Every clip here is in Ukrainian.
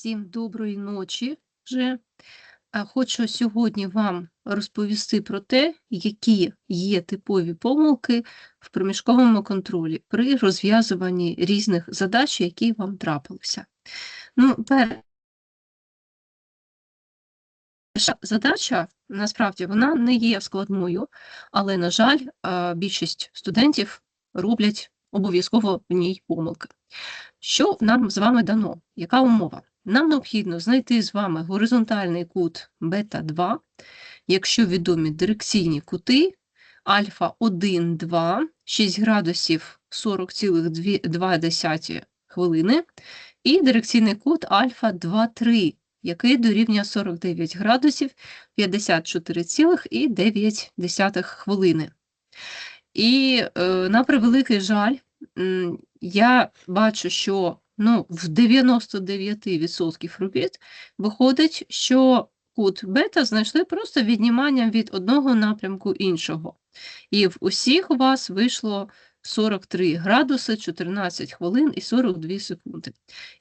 Всім доброї ночі вже. Хочу сьогодні вам розповісти про те, які є типові помилки в проміжковому контролі при розв'язуванні різних задач, які вам трапилися. Ну, перша задача, насправді, вона не є складною, але, на жаль, більшість студентів роблять обов'язково в ній помилки. Що нам з вами дано? Яка умова? Нам необхідно знайти з вами горизонтальний кут бета 2, якщо відомі дирекційні кути альфа 1, 2, 6 градусів 40,2 хвилини, і дирекційний кут альфа 2, 3, який дорівнює 49 градусів 54,9 хвилини. І е, на превеликий жаль, я бачу, що ну, в 99% робіт виходить, що кут бета знайшли просто відніманням від одного напрямку іншого. І в усіх у вас вийшло 43 градуси, 14 хвилин і 42 секунди.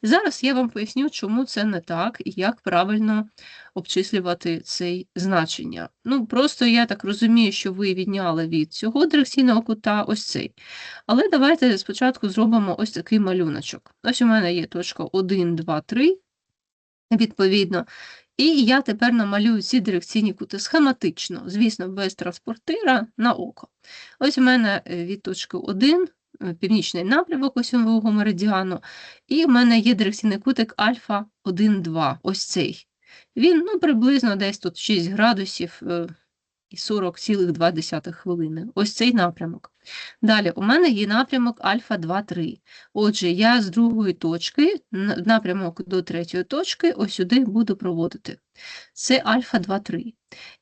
І зараз я вам поясню, чому це не так і як правильно обчислювати це значення. Ну, просто я так розумію, що ви відняли від цього дирекційного кута ось цей. Але давайте спочатку зробимо ось такий малюночок. Ось у мене є точка 1, 2, 3, відповідно. І я тепер намалюю ці дирекційні кути схематично, звісно, без транспортира на око. Ось у мене е, від точки 1 е, північний напрямок осьового меридіану, і в мене є дирекційний кутик альфа 1, 2, ось цей. Він ну, приблизно десь тут 6 градусів е, 40,2 хвилини. Ось цей напрямок. Далі, у мене є напрямок альфа 2, 3. Отже, я з другої точки, напрямок до третьої точки, ось сюди буду проводити. Це альфа 2, 3.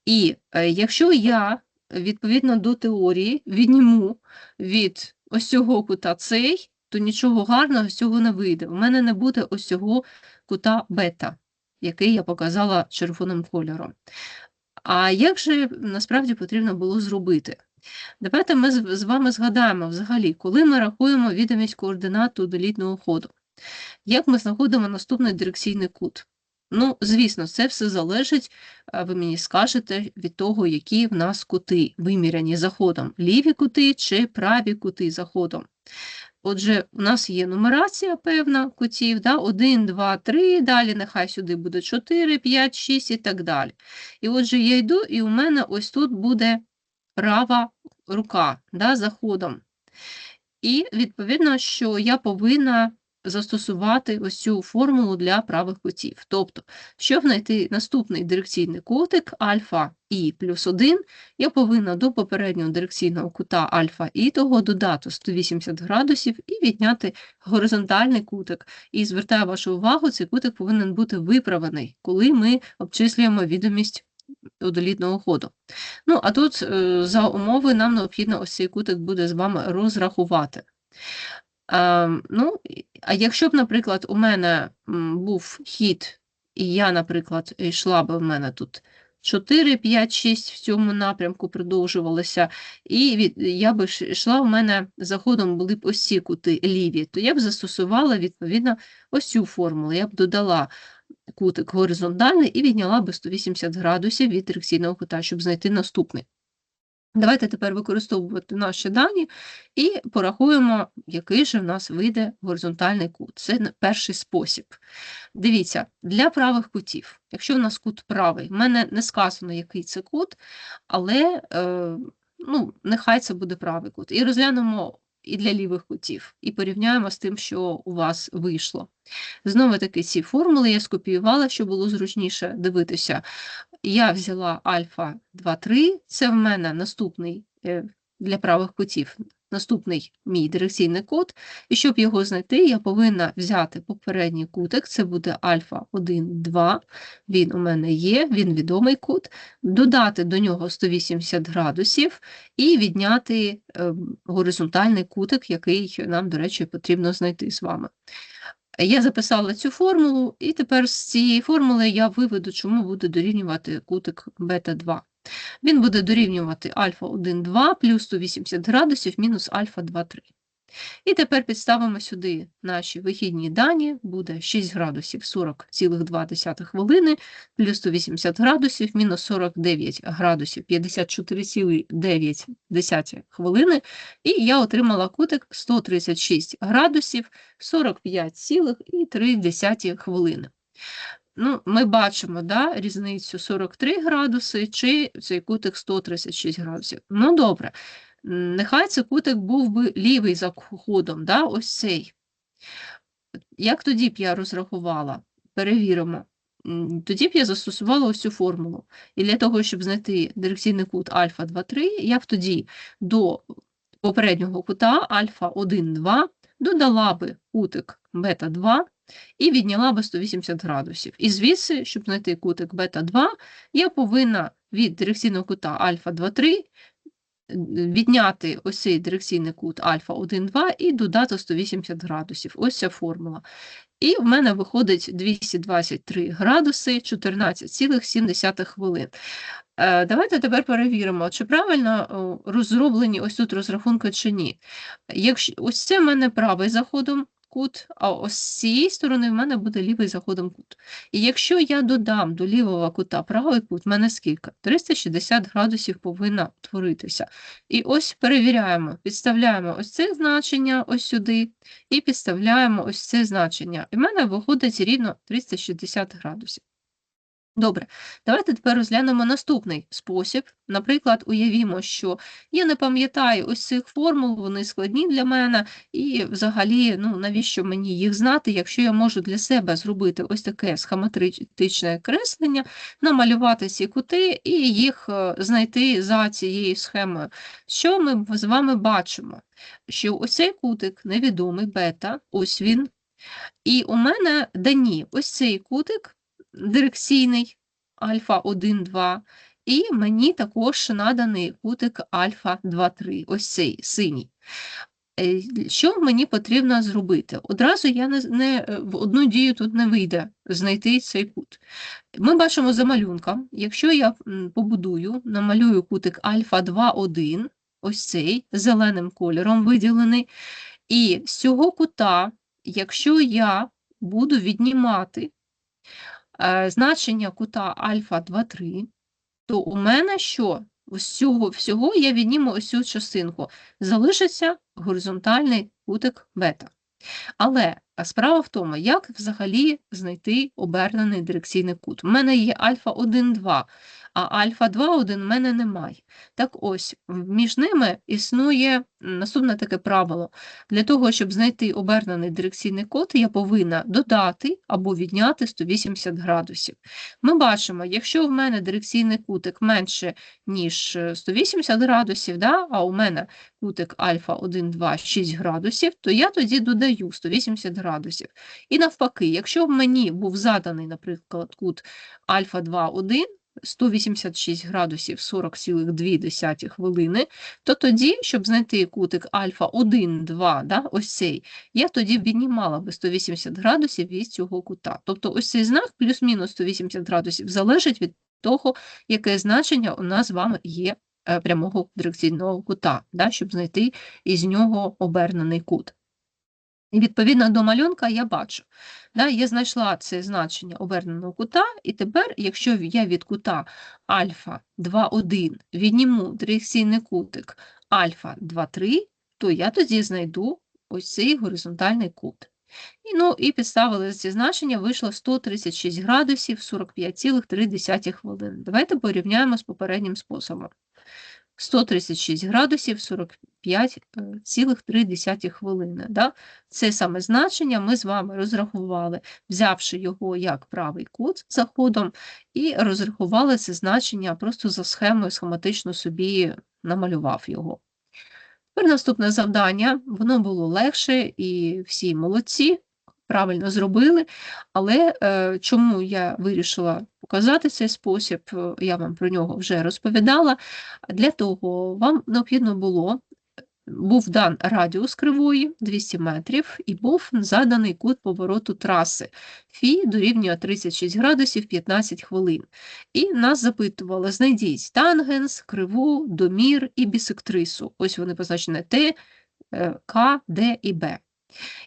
І е, якщо я, відповідно до теорії, відніму від ось цього кута цей, то нічого гарного з цього не вийде. У мене не буде ось цього кута бета, який я показала червоним кольором. А як же насправді потрібно було зробити? Давайте ми з вами згадаємо взагалі, коли ми рахуємо відомість координат долітного ходу. Як ми знаходимо наступний дирекційний кут? Ну, звісно, це все залежить, ви мені скажете, від того, які в нас кути виміряні заходом. Ліві кути чи праві кути заходом. Отже, у нас є нумерація певна кутів, да? 1, 2, 3, далі нехай сюди буде 4, 5, 6 і так далі. І отже, я йду, і у мене ось тут буде права рука да, заходом. І відповідно, що я повинна застосувати ось цю формулу для правих кутів. Тобто, щоб знайти наступний дирекційний кутик альфа і плюс 1, я повинна до попереднього дирекційного кута альфа і того додати 180 градусів і відняти горизонтальний кутик. І звертаю вашу увагу, цей кутик повинен бути виправений, коли ми обчислюємо відомість одолітного ходу. Ну, а тут е, за умови нам необхідно ось цей кутик буде з вами розрахувати. А, ну, а якщо б, наприклад, у мене був хід, і я, наприклад, йшла б в мене тут 4, 5, 6 в цьому напрямку продовжувалося, і від, я би йшла, у мене заходом були б ось ці кути ліві, то я б застосувала, відповідно, ось цю формулу. Я б додала кутик горизонтальний і відняла би 180 градусів від дирекційного кута, щоб знайти наступний. Давайте тепер використовувати наші дані і порахуємо, який же в нас вийде горизонтальний кут. Це перший спосіб. Дивіться, для правих кутів, якщо в нас кут правий, в мене не сказано, який це кут, але е, ну, нехай це буде правий кут. І розглянемо і для лівих кутів, і порівняємо з тим, що у вас вийшло. Знову таки, ці формули я скопіювала, щоб було зручніше дивитися. Я взяла альфа 2, 3, це в мене наступний е, для правих кутів, наступний мій дирекційний код. І щоб його знайти, я повинна взяти попередній кутик, це буде альфа 1, 2, він у мене є, він відомий кут, додати до нього 180 градусів і відняти е, горизонтальний кутик, який нам, до речі, потрібно знайти з вами. Я записала цю формулу, і тепер з цієї формули я виведу, чому буде дорівнювати кутик бета-2. Він буде дорівнювати альфа 1, 2 плюс 180 градусів мінус альфа 2, 3. І тепер підставимо сюди наші вихідні дані, буде 6 градусів 40,2 хвилини, плюс 180 градусів, мінус 49 градусів 54,9 хвилини, і я отримала кутик 136 градусів 45,3 хвилини. Ну, Ми бачимо да, різницю 43 градуси чи цей кутик 136 градусів. Ну, добре. Нехай цей кутик був би лівий за ходом, да, ось цей. Як тоді б я розрахувала? Перевіримо. Тоді б я застосувала ось цю формулу. І для того, щоб знайти дирекційний кут альфа 2, 3, я б тоді до попереднього кута альфа 1, 2 додала би кутик бета 2 і відняла би 180 градусів. І звідси, щоб знайти кутик бета 2, я повинна від дирекційного кута альфа 2, 3 відняти ось цей дирекційний кут альфа 1, 2 і додати 180 градусів. Ось ця формула. І в мене виходить 223 градуси 14,7 хвилин. Е, давайте тепер перевіримо, чи правильно розроблені ось тут розрахунки чи ні. Якщо Ось це в мене правий заходом кут, а ось з цієї сторони в мене буде лівий заходом кут. І якщо я додам до лівого кута правий кут, в мене скільки? 360 градусів повинна творитися. І ось перевіряємо, підставляємо ось це значення ось сюди, і підставляємо ось це значення. І в мене виходить рівно 360 градусів. Добре, давайте тепер розглянемо наступний спосіб. Наприклад, уявімо, що я не пам'ятаю ось цих формул, вони складні для мене, і взагалі, ну навіщо мені їх знати, якщо я можу для себе зробити ось таке схематичне креслення, намалювати ці кути і їх е, знайти за цією схемою. Що ми з вами бачимо? Що ось цей кутик невідомий бета, ось він. І у мене дані ось цей кутик дирекційний альфа 1, 2, і мені також наданий кутик альфа 2, 3, ось цей синій. Е, що мені потрібно зробити? Одразу я не, не в одну дію тут не вийде знайти цей кут. Ми бачимо за малюнком, якщо я побудую, намалюю кутик альфа 2, 1, ось цей зеленим кольором виділений, і з цього кута, якщо я буду віднімати Е, значення кута альфа 2, 3, то у мене що? Всього всього я відніму ось цю частинку. Залишиться горизонтальний кутик бета. Але справа в тому, як взагалі знайти обернений дирекційний кут. У мене є альфа 1, 2, а альфа 2 1 в мене немає. Так ось, між ними існує наступне таке правило. Для того, щоб знайти обернений дирекційний кут, я повинна додати або відняти 180 градусів. Ми бачимо, якщо в мене дирекційний кутик менше, ніж 180 градусів, да, а у мене кутик альфа 1, 2, 6 градусів, то я тоді додаю 180 градусів. І навпаки, якщо в мені був заданий, наприклад, кут альфа 2, 1, 186 градусів 40,2 хвилини, то тоді, щоб знайти кутик альфа 1, 2, да, ось цей, я тоді віднімала би 180 градусів від цього кута. Тобто ось цей знак плюс-мінус 180 градусів залежить від того, яке значення у нас з вами є е, прямого дирекційного кута, да, щоб знайти із нього обернений кут. І відповідно до малюнка я бачу, да, я знайшла це значення оберненого кута, і тепер, якщо я від кута альфа 2,1 відніму дирекційний кутик альфа 2,3, то я тоді знайду ось цей горизонтальний кут. І, ну, і підставили ці значення, вийшло 136 градусів 45,3 хвилини. Давайте порівняємо з попереднім способом. 136 градусів 45,3 е, хвилини. Да? Це саме значення ми з вами розрахували, взявши його як правий кут заходом, і розрахували це значення просто за схемою, схематично собі намалював його. Тепер наступне завдання, воно було легше і всі молодці правильно зробили, але е, чому я вирішила показати цей спосіб, е, я вам про нього вже розповідала. Для того вам необхідно було. Був дан радіус кривої 200 метрів і був заданий кут повороту траси. Фі дорівнює 36 градусів 15 хвилин. І нас запитували: знайдіть тангенс, криву, домір і бісектрису. Ось вони позначені Т, е, К, Д і Б.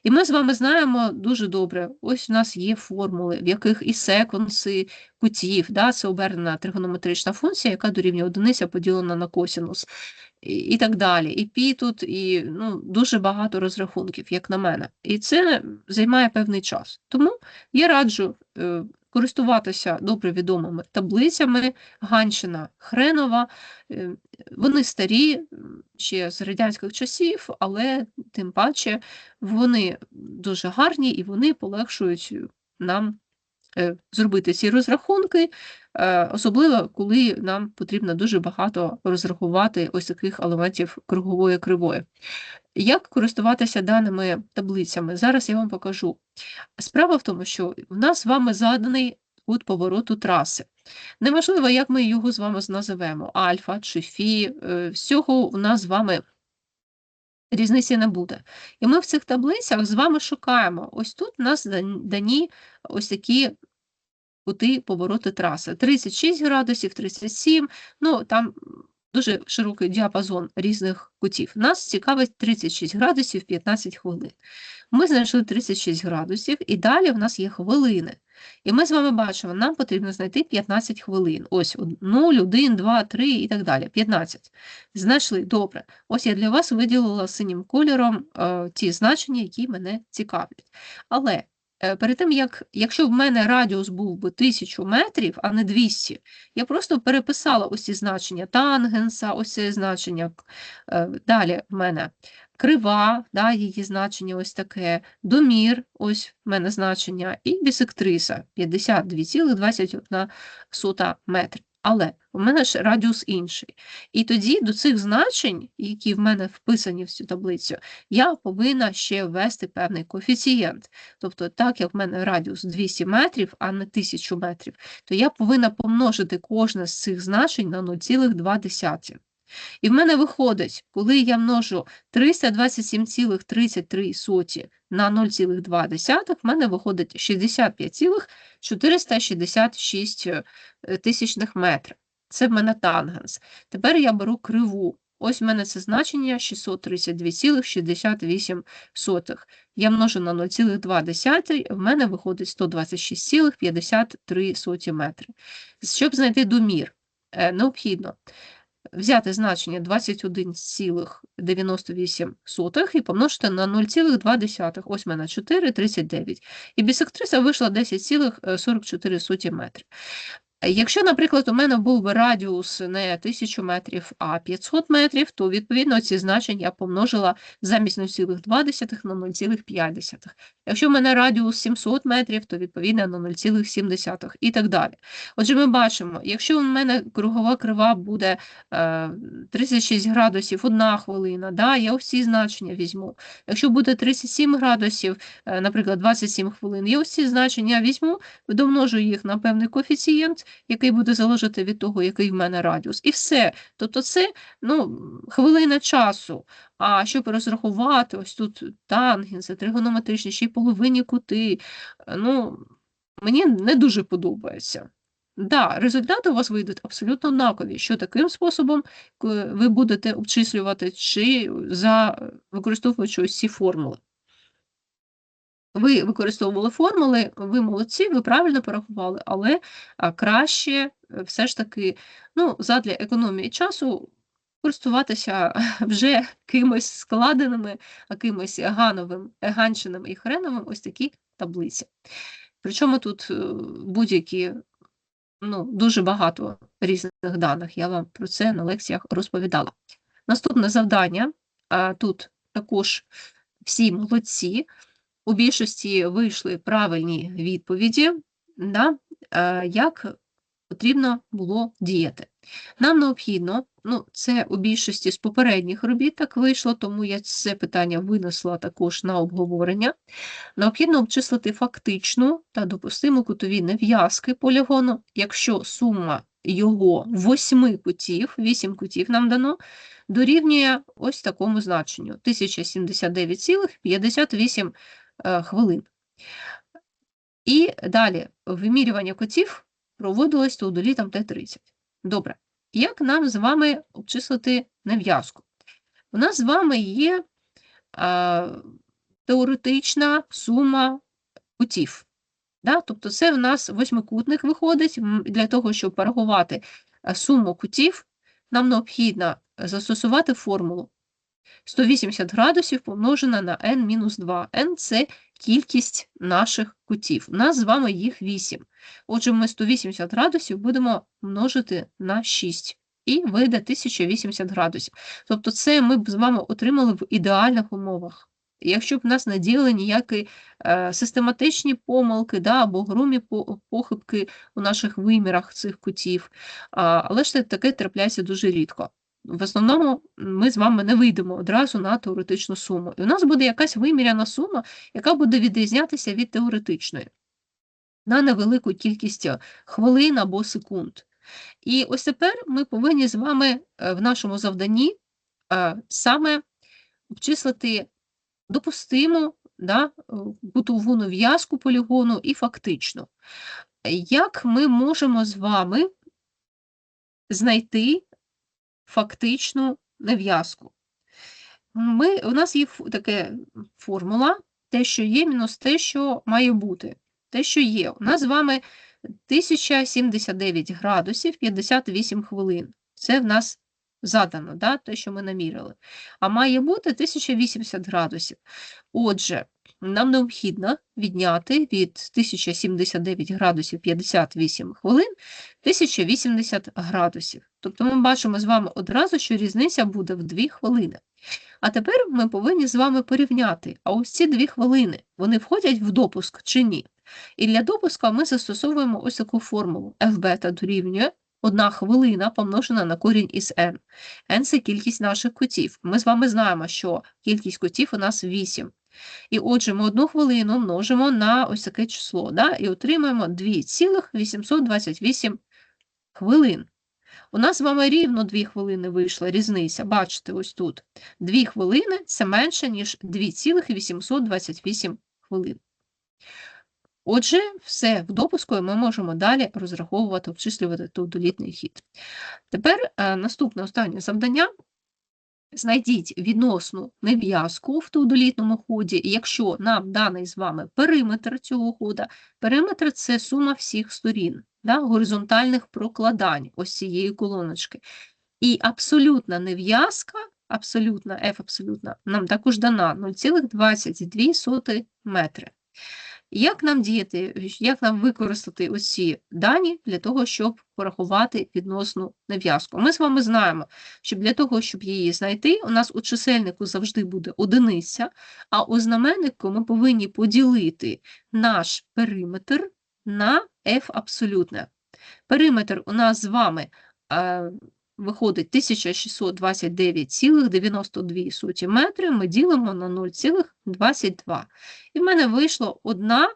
І ми з вами знаємо дуже добре, ось у нас є формули, в яких і секвенси кутів, да, це обернена тригонометрична функція, яка дорівнює одиниця поділена на косінус, і, і так далі. І пі тут, і ну, дуже багато розрахунків, як на мене. І це займає певний час. Тому я раджу е, користуватися добре відомими таблицями Ганщина, Хренова. Е, Вони старі ще з радянських часів, але тим паче вони дуже гарні і вони полегшують нам е, зробити ці розрахунки, е, особливо коли нам потрібно дуже багато розрахувати ось таких елементів кругової кривої. Як користуватися даними таблицями? Зараз я вам покажу. Справа в тому, що в нас з вами заданий кут повороту траси. Неважливо, як ми його з вами називемо, альфа чи фі, е, всього у нас з вами різниці не буде. І ми в цих таблицях з вами шукаємо. Ось тут у нас дані ось такі кути повороти траси. 36 градусів, 37, ну там дуже широкий діапазон різних кутів. Нас цікавить 36 градусів 15 хвилин. Ми знайшли 36 градусів, і далі в нас є хвилини. І ми з вами бачимо, нам потрібно знайти 15 хвилин. Ось 0, 1, 2, 3 і так далі. 15. Знайшли, добре. Ось я для вас виділила синім кольором е, ті значення, які мене цікавлять. Але перед тим, як, якщо в мене радіус був би 1000 метрів, а не 200, я просто переписала ось ці значення тангенса, ось це значення. Е, далі в мене крива, да, її значення ось таке, домір, ось в мене значення, і бісектриса 52,21 метр. Але у мене ж радіус інший. І тоді до цих значень, які в мене вписані в цю таблицю, я повинна ще ввести певний коефіцієнт. Тобто, так як в мене радіус 200 метрів, а не 1000 метрів, то я повинна помножити кожне з цих значень на 0,2. І в мене виходить, коли я множу 327,33 на 0,2, в мене виходить 65,466 е, тисячних метрів. Це в мене тангенс. Тепер я беру криву. Ось в мене це значення 632,68. Я множу на 0,2, в мене виходить 126,53 метри. Щоб знайти домір, е, необхідно взяти значення 21,98 і помножити на 0,2. Ось мене 4,39. І бісектриса вийшла 10,44 метри. Якщо, наприклад, у мене був би радіус не 1000 метрів, а 500 метрів, то відповідно ці значення я помножила замість 0,2 на 0,5. Якщо в мене радіус 700 метрів, то відповідно на 0,7 і так далі. Отже, ми бачимо, якщо у мене кругова крива буде е, 36 градусів 1 хвилина, да, я ось значення візьму. Якщо буде 37 градусів, е, наприклад, 27 хвилин, я ось ці значення візьму, домножу їх на певний коефіцієнт, який буде залежати від того, який в мене радіус. І все. Тобто це ну, хвилина часу. А щоб розрахувати, ось тут тангенси, тригонометричні, ще й половинні кути, ну, мені не дуже подобається. Да, результати у вас вийдуть абсолютно однакові, що таким способом ви будете обчислювати, чи за використовуючи ось ці формули. Ви використовували формули, ви молодці, ви правильно порахували, але краще е, все ж таки, ну, задля економії часу користуватися вже кимось складеними, а кимось гановим, ганчиним і хреновим ось такі таблиці. Причому тут е, будь-які, ну, дуже багато різних даних. Я вам про це на лекціях розповідала. Наступне завдання. Тут також всі молодці. У більшості вийшли правильні відповіді, да, е, як потрібно було діяти. Нам необхідно, ну, це у більшості з попередніх робіт так вийшло, тому я це питання винесла також на обговорення. Необхідно обчислити фактичну та допустиму кутові нев'язки полігону, якщо сума його восьми кутів, вісім кутів нам дано, дорівнює ось такому значенню 1079,58 е, хвилин. І далі вимірювання котів проводилось теодолітом Т30. Добре. Як нам з вами обчислити нев'язку? У нас з вами є е, теоретична сума кутів. Да? Тобто це в нас восьмикутник виходить. Для того, щоб порахувати е, суму кутів, нам необхідно застосувати формулу 180 градусів помножена на n-2. n – це кількість наших кутів. У нас з вами їх 8. Отже, ми 180 градусів будемо множити на 6. І вийде 1080 градусів. Тобто це ми б з вами отримали в ідеальних умовах. Якщо б нас не діяли ніякі е, систематичні помилки да, або грумі похибки у наших вимірах цих кутів, а, але ж таке трапляється дуже рідко. В основному ми з вами не вийдемо одразу на теоретичну суму. І у нас буде якась виміряна сума, яка буде відрізнятися від теоретичної на невелику кількість е, хвилин або секунд. І ось тепер ми повинні з вами е, в нашому завданні е, саме обчислити допустиму да, е, кутову нав'язку полігону і фактичну. Як ми можемо з вами знайти фактичну нав'язку? Ми, у нас є таке формула, те, що є, мінус те, що має бути. Те, що є. У нас з вами 1079 градусів 58 хвилин. Це в нас задано, да, те, що ми намірили. А має бути 1080 градусів. Отже, нам необхідно відняти від 1079 градусів 58 хвилин 1080 градусів. Тобто ми бачимо з вами одразу, що різниця буде в 2 хвилини. А тепер ми повинні з вами порівняти, а ось ці 2 хвилини, вони входять в допуск чи ні? І для допуска ми застосовуємо ось таку формулу. f дорівнює 1 хвилина помножена на корінь із n. n – це кількість наших кутів. Ми з вами знаємо, що кількість кутів у нас 8. І отже, ми одну хвилину множимо на ось таке число, да, і отримаємо 2,828 хвилин. У нас з вами рівно 2 хвилини вийшла різниця. Бачите, ось тут. 2 хвилини – це менше, ніж 2,828 хвилин. Отже, все в допуску, і ми можемо далі розраховувати, обчислювати теодолітний хід. Тепер е, наступне останнє завдання. Знайдіть відносну нев'язку в теодолітному ході, якщо нам даний з вами периметр цього хода, периметр – це сума всіх сторін, да, горизонтальних прокладань ось цієї колоночки. І абсолютна нев'язка, абсолютна, F абсолютна, нам також дана 0,22 метри. Як нам діяти, як нам використати ось ці дані для того, щоб порахувати відносну нав'язку? Ми з вами знаємо, що для того, щоб її знайти, у нас у чисельнику завжди буде одиниця, а у знаменнику ми повинні поділити наш периметр на f абсолютне. Периметр у нас з вами е, виходить 1629,92 метри, ми ділимо на 0,22. І в мене вийшло одна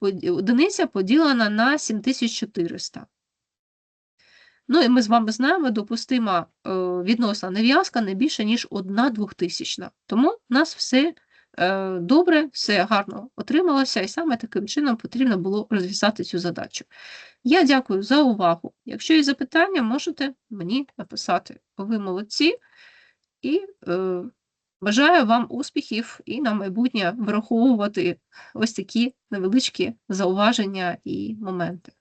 одиниця поділена на 7400. Ну і ми з вами знаємо, допустима е, відносна нав'язка не більше, ніж 1 двохтисячна. Тому у нас все добре, все гарно отрималося, і саме таким чином потрібно було розв'язати цю задачу. Я дякую за увагу. Якщо є запитання, можете мені написати. Ви молодці і е, бажаю вам успіхів і на майбутнє враховувати ось такі невеличкі зауваження і моменти.